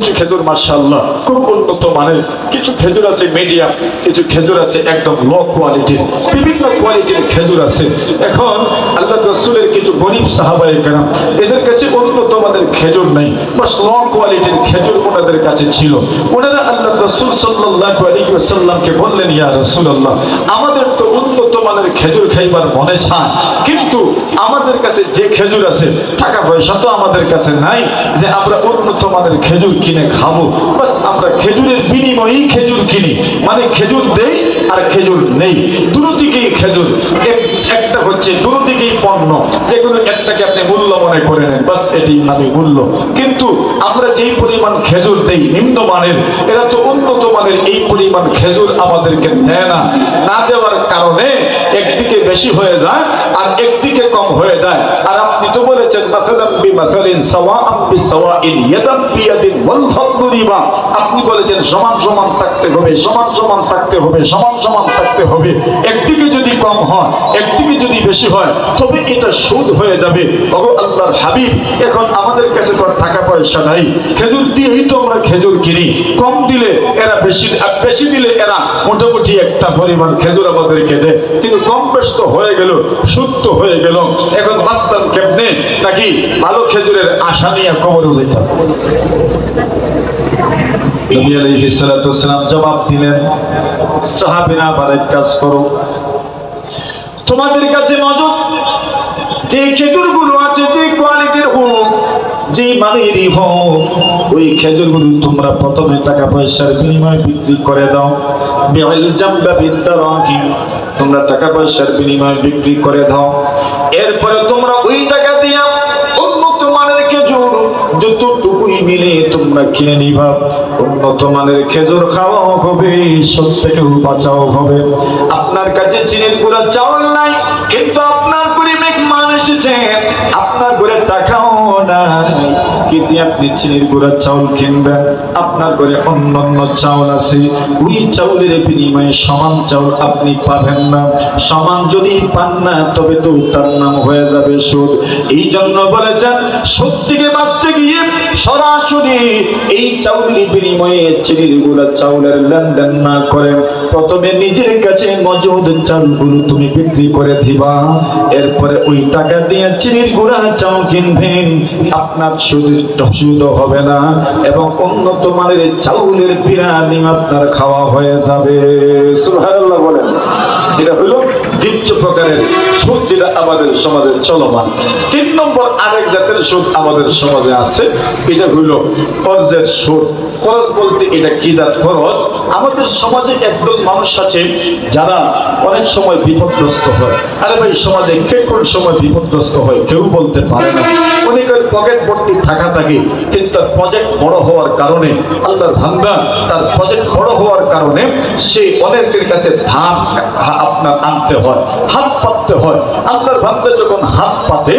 কিছু খেজুর মার্শাল্লাহ খুব উন্নত মানের কিছু খেজুর আছে মিডিয়াম কিছু খেজুর আছে একদম লো কোয়ালিটির বিভিন্ন কোয়ালিটির খেজুর আছে। এখন আল্লাহ রসুলের কিছু গরিব সাহাবাই কেরাম, এদের কাছে উন্নত মানের খেজুর নেই, বাস লো কোয়ালিটির খেজুর ওনাদের কাছে ছিল। ওনারা আল্লাহ রসুল সাল্লাহ আলী সাল্লামকে বললেন, ইয়া রসুল্লাহ আমাদের তো উন্নত মানের খেজুর খাইবার মনে চায় কিন্তু আমাদের কাছে যে খেজুর আছে, টাকা পয়সা তো আমাদের কাছে নাই যে আমরা উন্নত মানের খেজুর কিনে খাব। বাস আমরা খেজুরের বিনিময়েই কিনি মানে খেজুর দেই আর খেজুর নেই। দুটো দিকেই খেজুর একটা হচ্ছে দুটো দিকেই পণ্য। যে কোনো একটাকে আপনি মূল্য মনে করে নেন। বাস, এটি আমি মূল্য। কিন্তু আমরা যেই পরিমাণ খেজুর দেই নিম্নমানের, এরা তো উন্নত মানের। এই পরিমাণ খেজুর আমাদেরকে দেয় না। না দেওয়ার কারণে একদিকে বেশি হয়ে যায় আর একদিকে কম হয়ে যায়। আর আপনি তো বলেছেন, মাসালাম মাসালিন সাওয়াআম বি সাওয়াইন ইয়াদাম বি ইয়াদিন ওয়াল আপনি বলেছেন, সমান সমান থাকতে হবে, সমান সমান থাকতে হবে, সমান সমান থাকতে হবে। একদিকে যদি কম হয়, একদিকে যদি বেশি হয়, তবে এটা সুদ হয়ে যাবে। ওগো আল্লাহর হাবিব, এখন আমাদের কাছে তো টাকা পয়সা নাই। খেজুর দিয়েই তো আমরা খেজুর কিনি। কম দিলে এরা বেশি বেশি দিলে এরা মোটামুটি একটা পরিমাণ খেজুর আমাদেরকে দেয়। কিন্তু কম বেশ তো হয়ে গেল, সুদ তো হয়ে গেল। এখন বাঁচতাম কেমনে? নাকি ভালো খেজুরের আশা নিয়ে কবর যেতাম নবী জবাব দিলেন, সাহাবীরা আবার এক কাজ করো। তোমাদের কাছে মজুদ যে খেজুরগুলো আছে, যে কোয়ালিটির হোক, যে মানেরই হোক, ওই খেজুরগুলো তোমরা প্রথমে টাকা পয়সার বিনিময়ে বিক্রি করে দাও। বেআইল জাম্বা তোমরা টাকা পয়সার বিনিময়ে বিক্রি করে দাও। এরপরে তোমরা ওই টাকা দিয়া মিলে তোমরা কিনে নিবা উন্নত মানের খেজুর খাওয়াও হবে সব বাঁচাও হবে। আপনার কাছে চিনির গুঁড়া চাউল নাই, কিন্তু আপনার গরিব মান এসেছে, আপনার ঘরে টাকাও নাই। ওই চাউলের বিনিময়ে সমান চাউল আপনি পাবেন না। সমান যদি পান না, তবে তো তার নাম হয়ে যাবে এই জন্য থেকে বাঁচতে গিয়ে সরাসরি এই চাউলের বিনিময়ে চিনির গুঁড়া চাউলের লেনদেন না করে প্রথমে নিজের কাছে মজুদ চালগুলো তুমি বিক্রি করে দিবা। এরপরে ওই টাকা দিয়ে চিনির গুঁড়া চাউল কিনবেন। আপনার শুধু সুদ হবে না এবং উন্নত মানের চাউলের বিরিয়ানি আপনার খাওয়া হয়ে যাবে। সুবহানাল্লাহ বলেন। এটা হলো দ্বিতীয় প্রকারের সুদ যেটা আমাদের সমাজে চলমান। তিন নম্বর আরেক জাতের সুদ আমাদের সমাজে আছে, এটা হইল কর্জের সুদ। খরচ বলতে এটা কি জাত খরচ? আমাদের সমাজে একদল মানুষ আছে, যারা অনেক সময় বিপদগ্রস্ত হয়। আরে ভাই, সমাজে কে কোন সময় বিপদগ্রস্ত হয় কেউ বলতে পারে না। অনেকের পকেট ভর্তি থাকা থাকে, কিন্তু তার প্রজেক্ট বড় হওয়ার কারণে, আল্লাহর ভাঙ্গা তার প্রজেক্ট বড় হওয়ার কারণে সে অনেকের কাছে ধান আপনার আনতে হয়। হাত পাততে হয়। আল্লাহর ভাবতে যখন হাত পাতে